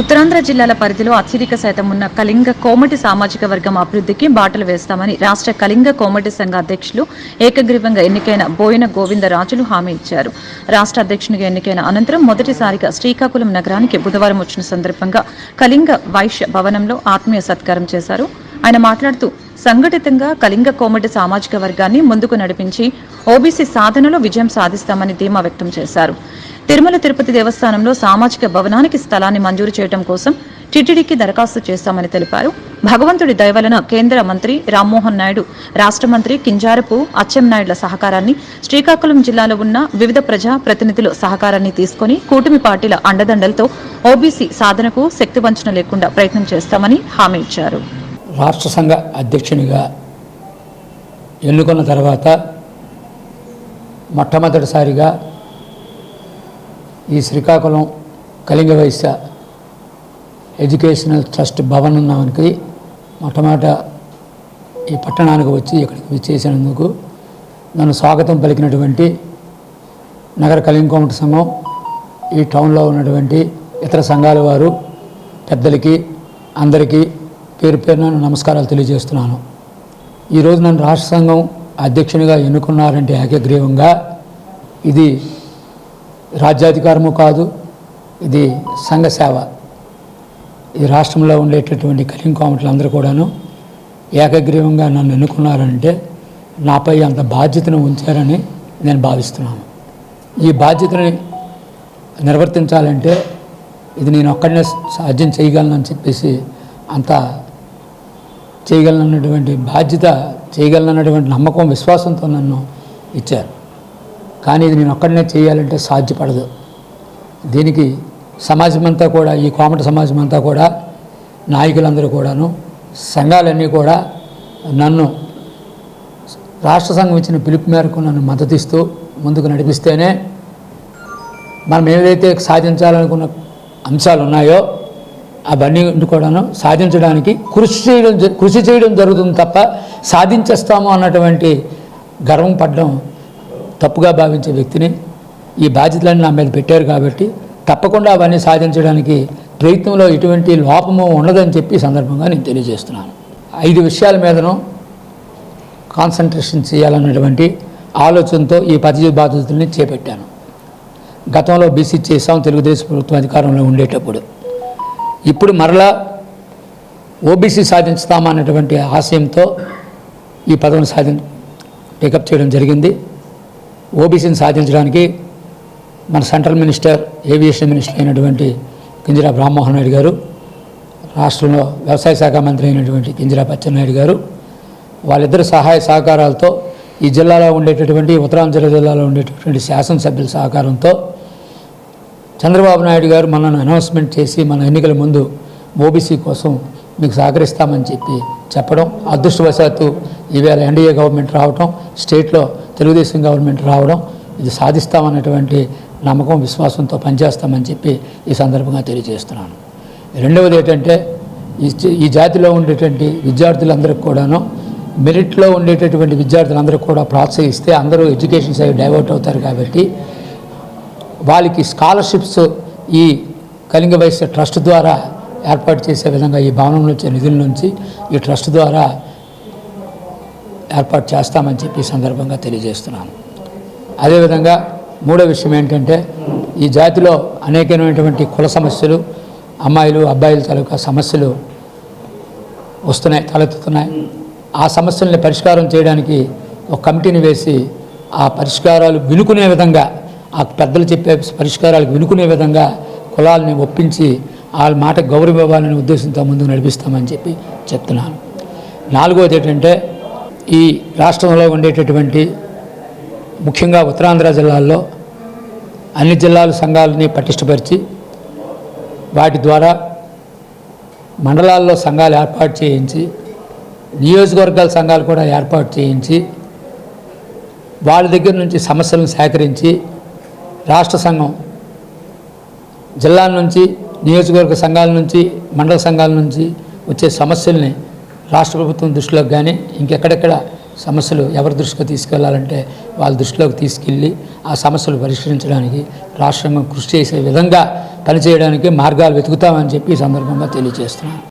ఉత్తరాంధ్ర జిల్లాల పరిధిలో అత్యధిక శాతం ఉన్న కళింగ కోమటి సామాజిక వర్గం అభివృద్ధికి బాటలు వేస్తామని రాష్ట్ర కళింగ కోమటి సంఘ అధ్యక్షులు ఏకగ్రీవంగా ఎన్నికైన బోయిన గోవిందరాజులు హామీ ఇచ్చారు. రాష్ట్ర అధ్యక్షునిగా ఎన్నికైన అనంతరం మొదటిసారిగా శ్రీకాకుళం నగరానికి బుధవారం వచ్చిన సందర్భంగా కళింగ వైశ్య భవనంలో ఆత్మీయ సత్కారం చేశారు. ఆయన మాట్లాడుతూ సంఘటితంగా కళింగ కోమటి సామాజిక వర్గాన్ని ముందుకు నడిపించి ఓబీసీ సాధనలో విజయం సాధిస్తామని ధీమా వ్యక్తం చేశారు. తిరుమల తిరుపతి దేవస్థానంలో సామాజిక భవనానికి స్థలాన్ని మంజూరు చేయడం కోసం టిటిడికి దరఖాస్తు చేస్తామని తెలిపారు. భగవంతుడి దయవలన కేంద్ర మంత్రి రామ్మోహన్ నాయుడు రాష్ట్ర మంత్రి కింజారపు అచ్చెన్నాయుడుల సహకారాన్ని శ్రీకాకుళం జిల్లాలో ఉన్న వివిధ ప్రజా ప్రతినిధుల సహకారాన్ని తీసుకుని కూటమి పార్టీల అండదండలతో ఓబీసీ సాధనకు శక్తివంచన లేకుండా ప్రయత్నం చేస్తామని హామీ ఇచ్చారు. రాష్ట్ర సంఘ అధ్యక్షునిగా ఎన్నుకున్న తర్వాత మొట్టమొదటిసారిగా ఈ శ్రీకాకుళం కళింగ వైశ్య ఎడ్యుకేషనల్ ట్రస్ట్ భవన్ భవనానికి మొట్టమొదట ఈ పట్టణానికి వచ్చి ఇక్కడికి విచ్చేసినందుకు నన్ను స్వాగతం పలికినటువంటి నగర కళింకోమటి సంఘం ఈ టౌన్లో ఉన్నటువంటి ఇతర సంఘాల వారు పెద్దలకి అందరికీ పేరు పేరున నమస్కారాలు తెలియజేస్తున్నాను. ఈరోజు నన్ను రాష్ట్ర సంఘం అధ్యక్షునిగా ఎన్నుకున్నారంటే ఏకగ్రీవంగా ఇది రాజ్యాధికారము కాదు ఇది సంఘ సేవ. ఈ రాష్ట్రంలో ఉండేటటువంటి కలింగ్ అందరూ కూడాను ఏకగ్రీవంగా నన్ను ఎన్నుకున్నారంటే నాపై అంత బాధ్యతను ఉంచారని నేను భావిస్తున్నాను. ఈ బాధ్యతని నిర్వర్తించాలంటే ఇది నేను ఒక్కడనే సాధ్యం చేయగలనని చెప్పేసి అంత చేయగలనన్నటువంటి బాధ్యత చేయగలనన్నటువంటి నమ్మకం విశ్వాసంతో నన్ను ఇచ్చారు. కానీ ఇది నేను ఒక్కడనే చేయాలంటే సాధ్యపడదు. దీనికి సమాజం అంతా కూడా ఈ కోమట సమాజం అంతా కూడా నాయకులందరూ కూడాను సంఘాలన్నీ కూడా నన్ను రాష్ట్ర సంఘం ఇచ్చిన పిలుపు మేరకు నన్ను మద్దతిస్తూ ముందుకు నడిపిస్తేనే మనం ఏదైతే సాధించాలనుకున్న అంశాలు ఉన్నాయో అవన్నీ కూడాను సాధించడానికి కృషి చేయడం జ- కృషి చేయడం జరుగుతుంది తప్ప సాధించేస్తాము అన్నటువంటి గర్వం పడడం తప్పుగా భావించే వ్యక్తిని ఈ బాధ్యతలన్నీ నా మీద పెట్టారు కాబట్టి తప్పకుండా అవన్నీ సాధించడానికి ప్రయత్నంలో ఎటువంటి లోపము ఉండదని చెప్పి సందర్భంగా నేను తెలియజేస్తున్నాను. ఐదు విషయాల మీదను కాన్సన్ట్రేషన్ చేయాలన్నటువంటి ఆలోచనతో ఈ పదవి బాధ్యతల్ని చేపట్టాను. గతంలో బీసీ చేసాం తెలుగుదేశం ప్రభుత్వం అధికారంలో ఉండేటప్పుడు. ఇప్పుడు మరలా ఓబీసీ సాధించుతామన్నటువంటి ఆశయంతో ఈ పదవిని సాధి పికప్ చేయడం జరిగింది. ఓబీసీని సాధించడానికి మన సెంట్రల్ మినిస్టర్ ఏవియేషన్ మినిస్టర్ అయినటువంటి కింజరా బ్రాహ్మోహన్ నాయుడు గారు రాష్ట్రంలో వ్యవసాయ శాఖ మంత్రి అయినటువంటి కింజరా పచ్చెన్నాయుడు గారు వాళ్ళిద్దరు సహాయ సహకారాలతో ఈ జిల్లాలో ఉండేటటువంటి ఉత్తరాంధ్ర జిల్లాలో ఉండేటటువంటి శాసనసభ్యుల సహకారంతో చంద్రబాబు నాయుడు గారు మనల్ని అనౌన్స్మెంట్ చేసి మన ఎన్నికల ముందు ఓబీసీ కోసం మీకు సహకరిస్తామని చెప్పి చెప్పడం అదృష్టవశాత్తు ఈవేళ ఎన్డీఏ గవర్నమెంట్ రావడం స్టేట్లో తెలుగుదేశం గవర్నమెంట్ రావడం ఇది సాధిస్తామన్నటువంటి నమ్మకం విశ్వాసంతో పనిచేస్తామని చెప్పి ఈ సందర్భంగా తెలియజేస్తున్నాను. రెండవది ఏంటంటే ఈ ఈ జాతిలో ఉండేటువంటి విద్యార్థులందరికీ కూడాను మెరిట్లో ఉండేటటువంటి విద్యార్థులందరూ కూడా ప్రోత్సహిస్తే అందరూ ఎడ్యుకేషన్ సైడ్ డైవర్ట్ అవుతారు కాబట్టి వాళ్ళకి స్కాలర్షిప్స్ ఈ కళింగ వైశ్య ట్రస్ట్ ద్వారా ఏర్పాటు చేసే విధంగా ఈ భవనం నుంచి నిధుల నుంచి ఈ ట్రస్ట్ ద్వారా ఏర్పాటు చేస్తామని చెప్పి సందర్భంగా తెలియజేస్తున్నాను. అదేవిధంగా మూడో విషయం ఏంటంటే ఈ జాతిలో అనేకమైనటువంటి కుల సమస్యలు అమ్మాయిలు అబ్బాయిల తాలూకా సమస్యలు వస్తున్నాయి తలెత్తుతున్నాయి. ఆ సమస్యల్ని పరిష్కారం చేయడానికి ఒక కమిటీని వేసి ఆ పరిష్కారాలు వినుకునే విధంగా ఆ పెద్దలు చెప్పే పరిష్కారాలకు వినుకునే విధంగా కులాలని ఒప్పించి వాళ్ళ మాట గౌరవ ఇవ్వాలనే ఉద్దేశంతో ముందుకు నడిపిస్తామని చెప్పి చెప్తున్నాను. నాలుగవది ఏంటంటే ఈ రాష్ట్రంలో ఉండేటటువంటి ముఖ్యంగా ఉత్తరాంధ్ర జిల్లాల్లో అన్ని జిల్లాల సంఘాలని పటిష్టపరిచి వాటి ద్వారా మండలాల్లో సంఘాలు ఏర్పాటు చేయించి నియోజకవర్గాల సంఘాలు కూడా ఏర్పాటు చేయించి వాళ్ళ దగ్గర నుంచి సమస్యలను సేకరించి రాష్ట్ర సంఘం జిల్లాల నుంచి నియోజకవర్గ సంఘాల నుంచి మండల సంఘాల నుంచి వచ్చే సమస్యల్ని రాష్ట్ర ప్రభుత్వం దృష్టిలోకి కానీ ఇంకెక్కడెక్కడ సమస్యలు ఎవరి దృష్టికి తీసుకెళ్ళాలంటే వాళ్ళ దృష్టిలోకి తీసుకెళ్ళి ఆ సమస్యలు పరిష్కరించడానికి రాష్ట్రంగా కృషి చేసే విధంగా పనిచేయడానికి మార్గాలు వెతుకుతామని చెప్పి ఈ సందర్భంగా తెలియజేస్తున్నాను.